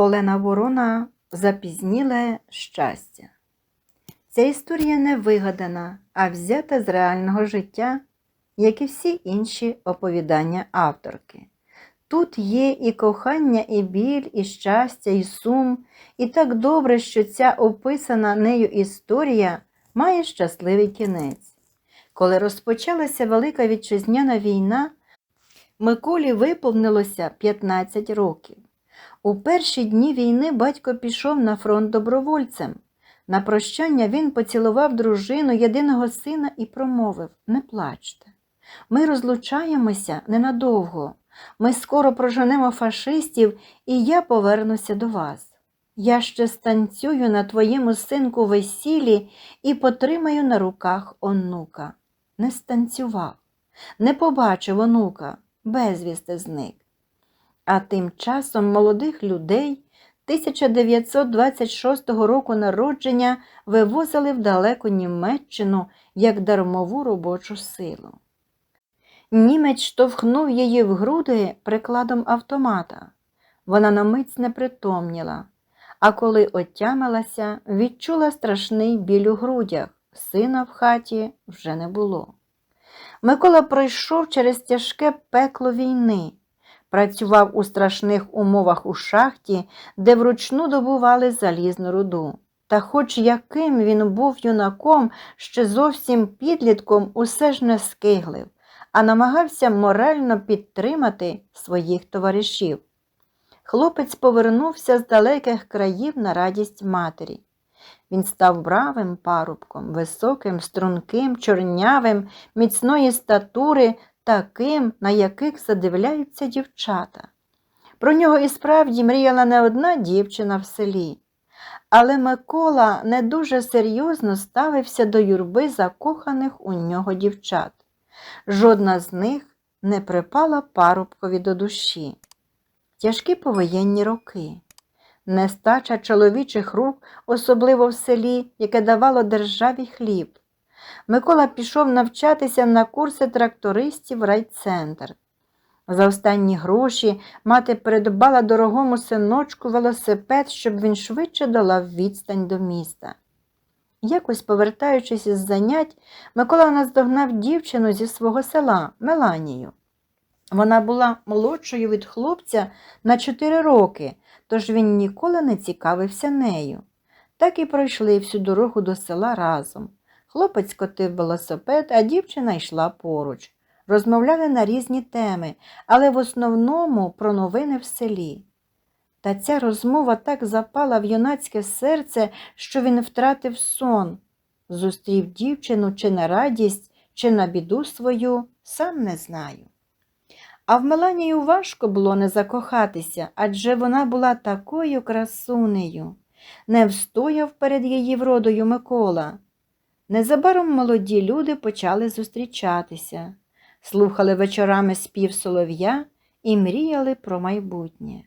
Олена Ворона Запізніле щастя. Ця історія не вигадана, а взята з реального життя, як і всі інші оповідання авторки. Тут є і кохання, і біль, і щастя, і сум, і так добре, що ця описана нею історія має щасливий кінець. Коли розпочалася Велика Вітчизняна війна, Миколі виповнилося 15 років. У перші дні війни батько пішов на фронт добровольцем. На прощання він поцілував дружину, єдиного сина, і промовив Не плачте. Ми розлучаємося ненадовго. Ми скоро проженемо фашистів, і я повернуся до вас. Я ще станцюю на твоєму синку весіллі і потримаю на руках онука. Не станцював, не побачив онука, безвісти зник. А тим часом молодих людей 1926 року народження вивозили в далеку Німеччину як дармову робочу силу. Німець штовхнув її в груди прикладом автомата. Вона на мить знепритомніла, а коли отямилася, відчула страшний біль у грудях. Сина в хаті вже не було. Микола пройшов через тяжке пекло війни, працював у страшних умовах у шахті, де вручну добували залізну руду. Та хоч яким він був юнаком, ще зовсім підлітком усе ж не скиглив, а намагався морально підтримати своїх товаришів. Хлопець повернувся з далеких країв на радість матері. Він став бравим парубком, високим, струнким, чорнявим, міцної статури, таким, на яких задивляються дівчата. Про нього і справді мріяла не одна дівчина в селі. Але Микола не дуже серйозно ставився до юрби закоханих у нього дівчат. Жодна з них не припала парубкові до душі. Тяжкі повоєнні роки. Нестача чоловічих рук, особливо в селі, яке давало державі хліб. Микола пішов навчатися на курси трактористів райцентр. За останні гроші мати придбала дорогому синочку велосипед, щоб він швидше долав відстань до міста. Якось, повертаючись із занять, Микола наздогнав дівчину зі свого села Меланію. Вона була молодшою від хлопця на чотири роки, тож він ніколи не цікавився нею. Так і пройшли всю дорогу до села разом. Хлопець котив велосипед, а дівчина йшла поруч. Розмовляли на різні теми, але в основному про новини в селі. Та ця розмова так запала в юнацьке серце, що він втратив сон. Зустрів дівчину чи на радість, чи на біду свою, сам не знаю. А в Меланію важко було не закохатися, адже вона була такою красунею. Не встояв перед її вродою Микола. Незабаром молоді люди почали зустрічатися, слухали вечорами спів солов'я і мріяли про майбутнє.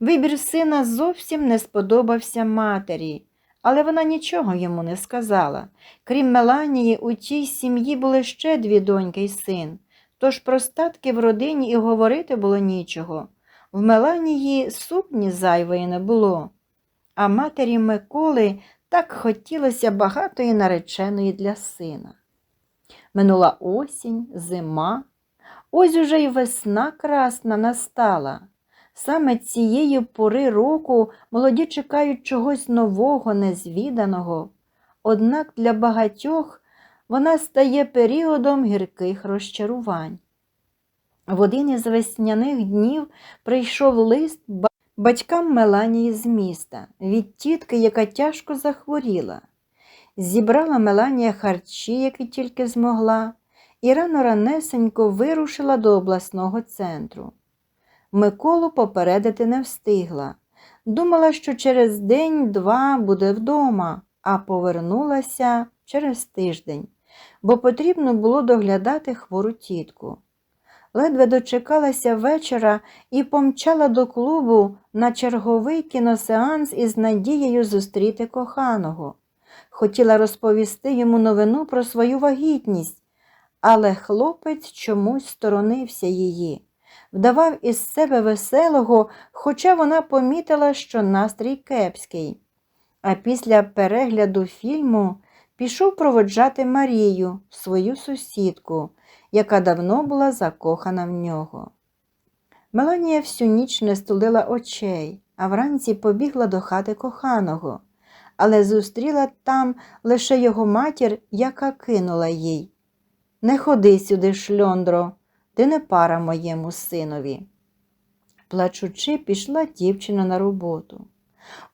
Вибір сина зовсім не сподобався матері, але вона нічого йому не сказала. Крім Меланії, у тій сім'ї були ще дві доньки й син, тож про статки в родині і говорити було нічого. В Меланії сукні зайвої не було, а матері Миколи так хотілося багатої нареченої для сина. Минула осінь, зима, ось уже й весна красна настала. Саме цієї пори року молоді чекають чогось нового, незвіданого, однак для багатьох вона стає періодом гірких розчарувань. В один із весняних днів прийшов лист батькам Меланії з міста від тітки, яка тяжко захворіла. Зібрала Меланія харчі, які тільки змогла, і рано ранесенько вирушила до обласного центру. Миколу попередити не встигла. Думала, що через день-два буде вдома, а повернулася через тиждень, бо потрібно було доглядати хвору тітку. Ледве дочекалася вечора і помчала до клубу на черговий кіносеанс із надією зустріти коханого. Хотіла розповісти йому новину про свою вагітність, але хлопець чомусь сторонився її вдавав із себе веселого, хоча вона помітила, що настрій кепський. А після перегляду фільму пішов проводжати Марію, свою сусідку, яка давно була закохана в нього. Меланія всю ніч не стулила очей, а вранці побігла до хати коханого, але зустріла там лише його матір, яка кинула їй. Не ходи сюди, шльондро, ти не пара моєму синові. Плачучи, пішла дівчина на роботу.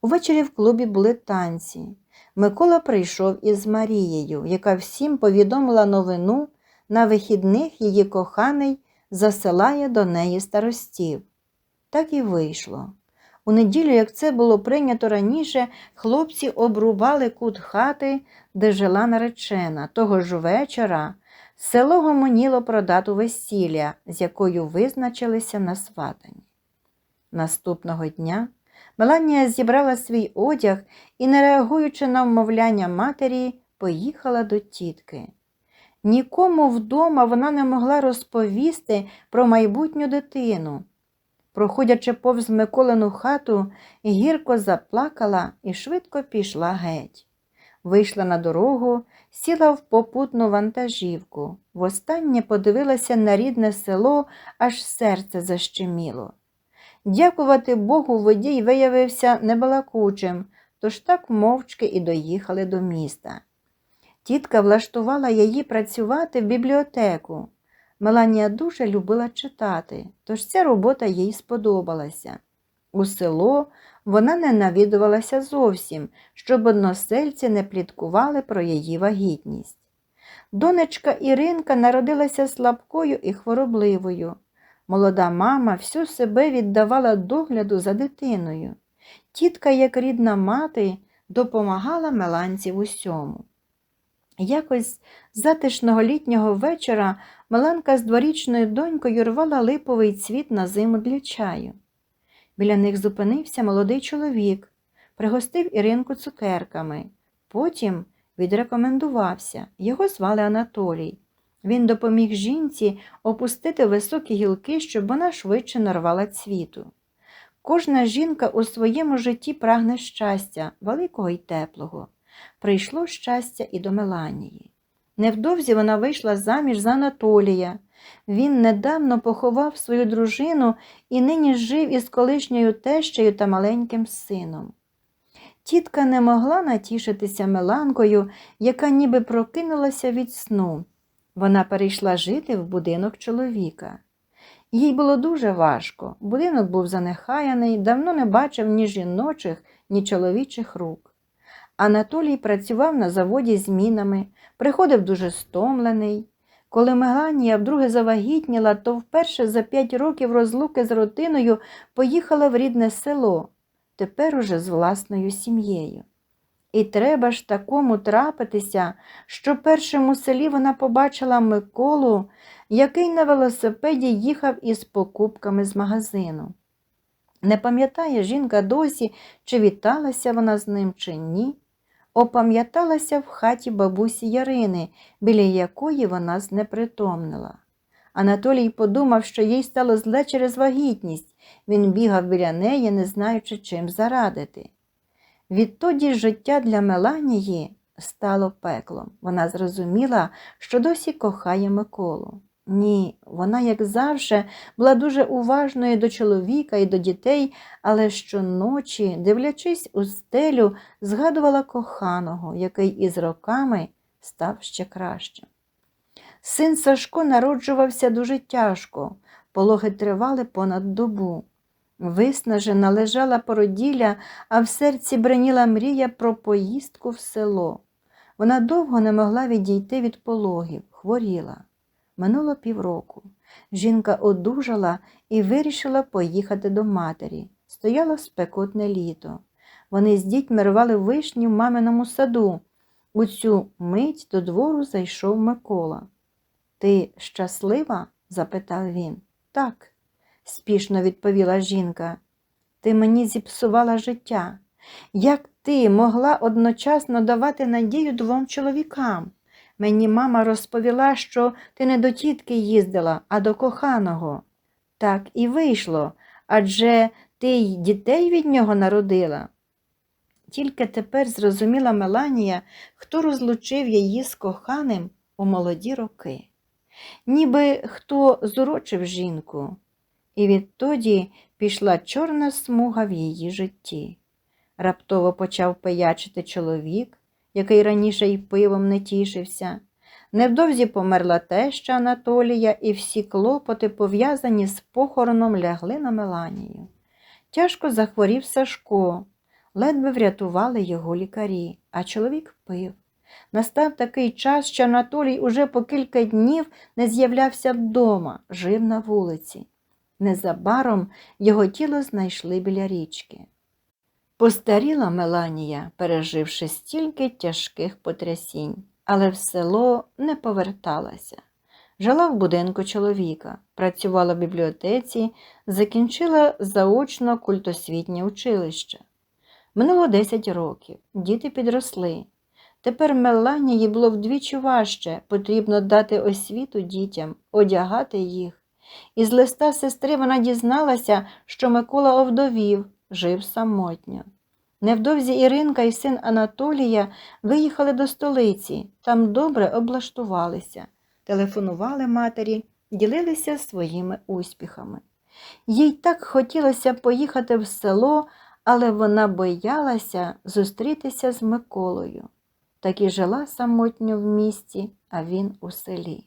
Увечері в клубі були танці. Микола прийшов із Марією, яка всім повідомила новину, на вихідних її коханий засилає до неї старостів. Так і вийшло. У неділю, як це було прийнято раніше, хлопці обрубали кут хати, де жила наречена. Того ж вечора село гомоніло про дату весілля, з якою визначилися на сватанні. Наступного дня Меланія зібрала свій одяг і, не реагуючи на вмовляння матері, поїхала до тітки. Нікому вдома вона не могла розповісти про майбутню дитину. Проходячи повз Миколину хату, гірко заплакала і швидко пішла геть. Вийшла на дорогу, сіла в попутну вантажівку. Востаннє подивилася на рідне село, аж серце защеміло. Дякувати Богу, водій виявився небалакучим, тож так мовчки і доїхали до міста. Тітка влаштувала її працювати в бібліотеку. Меланія дуже любила читати, тож ця робота їй сподобалася. У село вона не навідувалася зовсім, щоб односельці не пліткували про її вагітність. Донечка Іринка народилася слабкою і хворобливою. Молода мама всю себе віддавала догляду за дитиною. Тітка, як рідна мати, допомагала Меланці в усьому. Якось затишного літнього вечора Меланка з дворічною донькою рвала липовий цвіт на зиму для чаю. Біля них зупинився молодий чоловік, пригостив Іринку цукерками. Потім відрекомендувався. Його звали Анатолій. Він допоміг жінці опустити високі гілки, щоб вона швидше нарвала цвіту. Кожна жінка у своєму житті прагне щастя, великого й теплого. Прийшло щастя і до Меланії. Невдовзі вона вийшла заміж за Анатолія. Він недавно поховав свою дружину і нині жив із колишньою тещею та маленьким сином. Тітка не могла натішитися Меланкою, яка ніби прокинулася від сну. Вона перейшла жити в будинок чоловіка. Їй було дуже важко. Будинок був занехаяний, давно не бачив ні жіночих, ні чоловічих рук. Анатолій працював на заводі змінами, приходив дуже стомлений. Коли Меланія вдруге завагітніла, то вперше за п'ять років розлуки з родиною поїхала в рідне село, тепер уже з власною сім'єю. І треба ж такому трапитися, що першим у селі вона побачила Миколу, який на велосипеді їхав із покупками з магазину. Не пам'ятає жінка досі, чи віталася вона з ним, чи ні. Опам'яталася в хаті бабусі Ярини, біля якої вона знепритомнила. Анатолій подумав, що їй стало зле через вагітність. Він бігав біля неї, не знаючи, чим зарадити. Відтоді життя для Меланії стало пеклом. Вона зрозуміла, що досі кохає Миколу. Ні, вона, як завжди, була дуже уважною до чоловіка і до дітей, але щоночі, дивлячись у стелю, згадувала коханого, який із роками став ще кращим. Син Сашко народжувався дуже тяжко, пологи тривали понад добу. Виснажена лежала породілля, а в серці бреніла мрія про поїздку в село. Вона довго не могла відійти від пологів, хворіла. Минуло півроку. Жінка одужала і вирішила поїхати до матері. Стояло спекотне літо. Вони з дітьми рвали вишні в маминому саду. У цю мить до двору зайшов Микола. Ти щаслива? запитав він. Так, спішно відповіла жінка. Ти мені зіпсувала життя. Як ти могла одночасно давати надію двом чоловікам? Мені мама розповіла, що ти не до тітки їздила, а до коханого. Так і вийшло, адже ти й дітей від нього народила. Тільки тепер зрозуміла Меланія, хто розлучив її з коханим у молоді роки. Ніби хто зурочив жінку, і відтоді пішла чорна смуга в її житті. Раптово почав пиячити чоловік, який раніше й пивом не тішився. Невдовзі померла теща Анатолія, і всі клопоти, пов'язані з похороном, лягли на Меланію. Тяжко захворів Сашко, ледве врятували його лікарі, а чоловік пив. Настав такий час, що Анатолій уже по кілька днів не з'являвся вдома, жив на вулиці. Незабаром його тіло знайшли біля річки. Постаріла Меланія, переживши стільки тяжких потрясінь, але в село не поверталася. Жила в будинку чоловіка, працювала в бібліотеці, закінчила заочно культосвітнє училище. Минуло 10 років, діти підросли. Тепер Меланії було вдвічі важче, потрібно дати освіту дітям, одягати їх. Із листа сестри вона дізналася, що Микола овдовів, жив самотньо. Невдовзі Іринка і син Анатолія виїхали до столиці, там добре облаштувалися, телефонували матері, ділилися своїми успіхами. Їй так хотілося поїхати в село, але вона боялася зустрітися з Миколою. Так і жила самотньо в місті, а він у селі.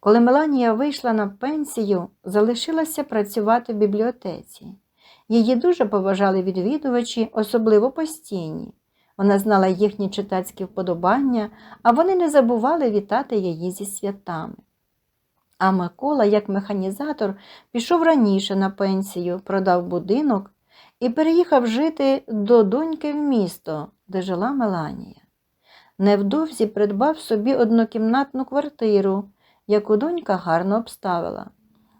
Коли Меланія вийшла на пенсію, залишилася працювати в бібліотеці. Її дуже поважали відвідувачі, особливо постійні. Вона знала їхні читацькі вподобання, а вони не забували вітати її зі святами. А Микола, як механізатор, пішов раніше на пенсію, продав будинок і переїхав жити до доньки в місто, де жила Меланія. Невдовзі придбав собі однокімнатну квартиру, яку донька гарно обставила.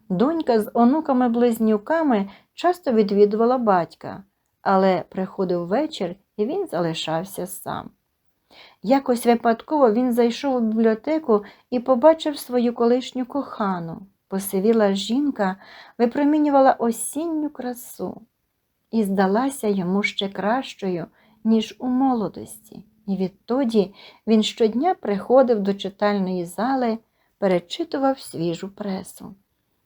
Донька з онуками-близнюками часто відвідувала батька, але приходив вечір і він залишався сам. Якось випадково він зайшов у бібліотеку і побачив свою колишню кохану. Посивіла жінка, випромінювала осінню красу і здалася йому ще кращою, ніж у молодості. І відтоді він щодня приходив до читальної зали, перечитував свіжу пресу,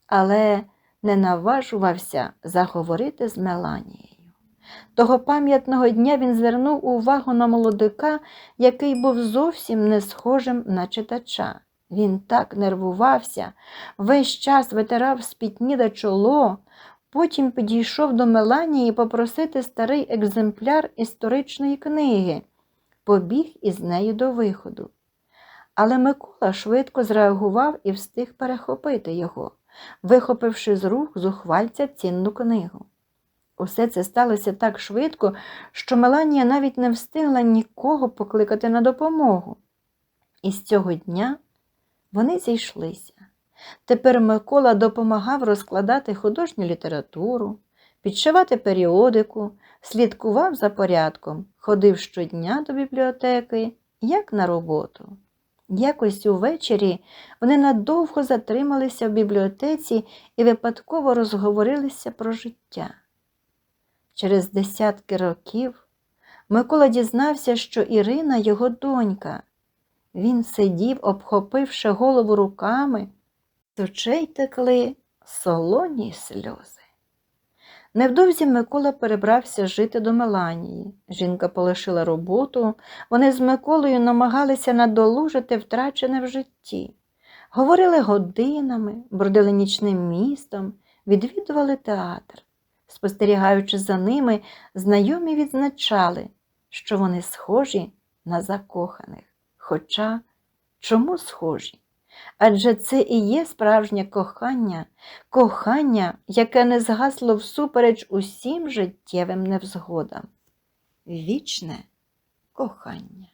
але не наважувався заговорити з Меланією. Того пам'ятного дня він звернув увагу на молодика, який був зовсім не схожим на читача. Він так нервувався, весь час витирав спітніле чоло, потім підійшов до Меланії попросити старий екземпляр історичної книги побіг із нею до виходу. Але Микола швидко зреагував і встиг перехопити його, вихопивши з рук зухвальця цінну книгу. Усе це сталося так швидко, що Меланія навіть не встигла нікого покликати на допомогу. І з цього дня вони зійшлися. Тепер Микола допомагав розкладати художню літературу, підшивати періодику, слідкував за порядком, ходив щодня до бібліотеки, як на роботу. Якось увечері вони надовго затрималися в бібліотеці і випадково розговорилися про життя. Через десятки років Микола дізнався, що Ірина його донька. Він сидів, обхопивши голову руками, з очей текли солоні сльози. Невдовзі Микола перебрався жити до Меланії. Жінка полишила роботу, вони з Миколою намагалися надолужити втрачене в житті. Говорили годинами, бродили нічним містом, відвідували театр. Спостерігаючи за ними, знайомі відзначали, що вони схожі на закоханих. Хоча чому схожі? Адже це і є справжнє кохання, кохання, яке не згасло всупереч усім життєвим невзгодам. Вічне кохання.